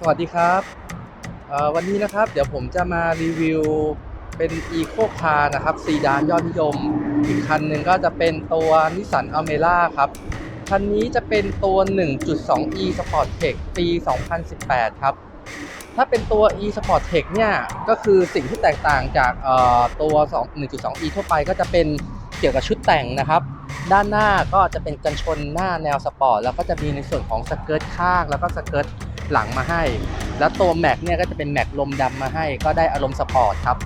สวัสดีครับ วันนี้นะครับเดี๋ยวผมจะมารีวิวเป็น Eco Car นะครับซีดานยอดนิยม อีกคันหนึ่งก็จะเป็นตัว Nissan Almera ครับ คันนี้จะเป็นตัว 1.2e Sport Tech ปี 2018 ครับ ถ้าเป็นตัว e Sport Tech เนี่ย ก็คือสิ่งที่แตกต่างจากเอ่อตัว2 1.2e ทั่วไปก็จะเป็นเกี่ยวกับชุดแต่งนะครับ ด้านหน้าก็จะเป็นกันชนหน้าแนวสปอร์ต แล้วก็จะมีในส่วนของสเกิร์ตข้าง แล้วก็สเกิร์ต หลังมาให้ แล้วตัวแม็กเนี่ยก็จะเป็นแม็กลมดำมาให้ ก็ได้อารมณ์สปอร์ตครับ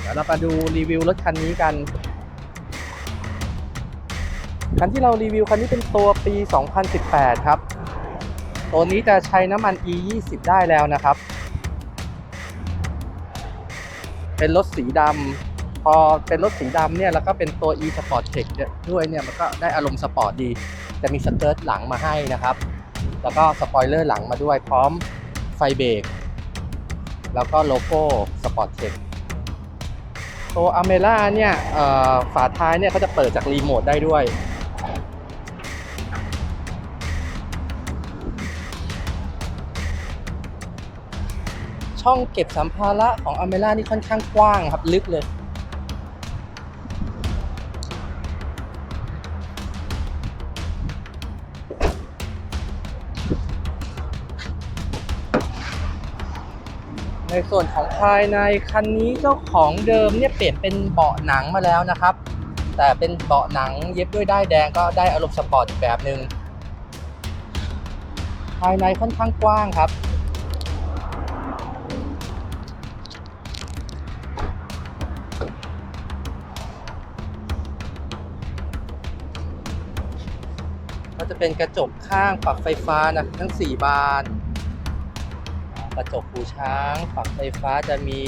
เดี๋ยวเรามาดูรีวิวรถคันนี้กัน คันที่เรารีวิวคันนี้เป็นตัวปี 2018 ครับ ตัวนี้จะใช้น้ำมัน E 20 ได้แล้วนะครับ เป็นรถสีดำพอเป็นรถสีดำเนี่ยแล้วก็เป็นตัว e sport tech เนี่ยด้วยเนี่ยมันก็ได้อารมณ์สปอร์ตดี จะมีสเกิร์ตหลังมาให้นะครับ แล้วก็สปอยเลอร์หลังมาด้วยพร้อมไฟเบรกแล้วก็โลโก้สปอร์ตเทคตัวอเมร่าเนี่ยฝาท้ายเนี่ยเขาจะเปิดจากรีโมทได้ด้วย ช่องเก็บสัมภาระของอเมร่านี่ค่อนข้างกว้างครับ ลึกเลย ในส่วนของภายในคันนี้เจ้าของเดิมเนี่ยเปลี่ยนเป็นเบาะหนังมาแล้วนะครับ แต่เป็นเบาะหนังเย็บด้วยด้ายแดงก็ได้อารมณ์สปอร์ตอีกแบบหนึง่งภายในค่อนข้างกว้างครับก็จะเป็นกระจกข้างปรับไฟฟ้านะทั้ง 4 บาน กระจกหูช้างปรับไฟฟ้าจะมี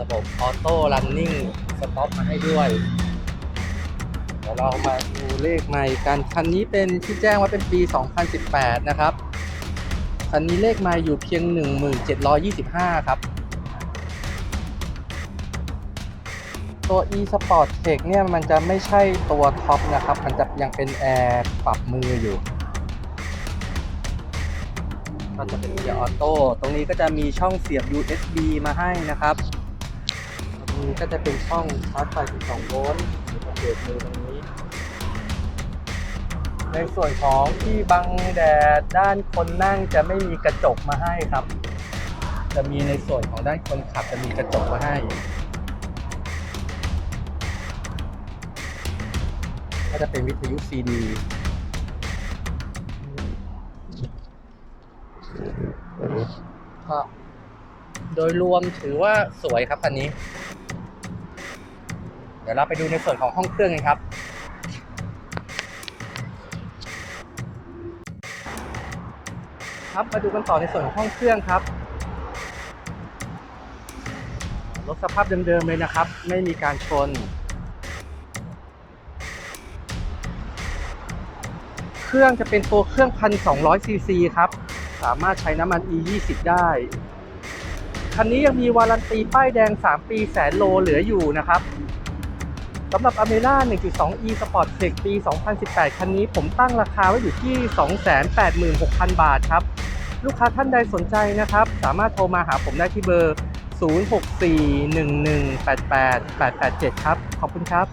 ระบบออโต้รันนิ่งสต็อปมาให้ด้วย เดี๋ยวเรามาดูเลขใหม่กัน คันนี้เป็นที่แจ้งว่าเป็นปี 2018 นะครับ คันนี้เลขใหม่อยู่เพียง 1725 ครับ ตัว e sport tech เนี่ยมันจะไม่ใช่ตัวท็อปนะครับ มันจะยังเป็นแอร์ปรับมืออยู่ ก็จะเป็นเกียร์ออโต้ตรงนี้ก็จะมีช่องเสียบ USB มาให้นะครับตรงนี้ก็จะเป็นช่องชาร์จไฟ12โวลต์สังเกตมือตรงนี้ ในส่วนของที่บังแดดด้านคนนั่งจะไม่มีกระจกมาให้ครับ จะมีในส่วนของด้านคนขับจะมีกระจกมาให้ก็จะเป็นวิทยุ CD ก็โดยรวมถือว่าสวยครับคันนี้ เดี๋ยวเราไปดูในส่วนของห้องเครื่องกันครับ ครับมาดูกันต่อในส่วนของห้องเครื่องครับรถสภาพเดิมๆเลยนะครับ ไม่มีการชน เครื่องจะเป็นตัวเครื่อง1,200ซีซีครับ สามารถใช้น้ำมัน E 20 ได้ คันนี้ยังมีวารันตีป้ายแดง 3 ปีแสนโลเหลืออยู่นะครับสำหรับ a m e r a 1.2e Sport Tech ปี 2018 คันนี้ผมตั้งราคาไว้อยู่ที่ 286,000 บาทครับ ลูกค้าท่านใดสนใจนะครับ สามารถโทรมาหาผมได้ที่เบอร์ 0641188887 ครับ ขอบคุณครับ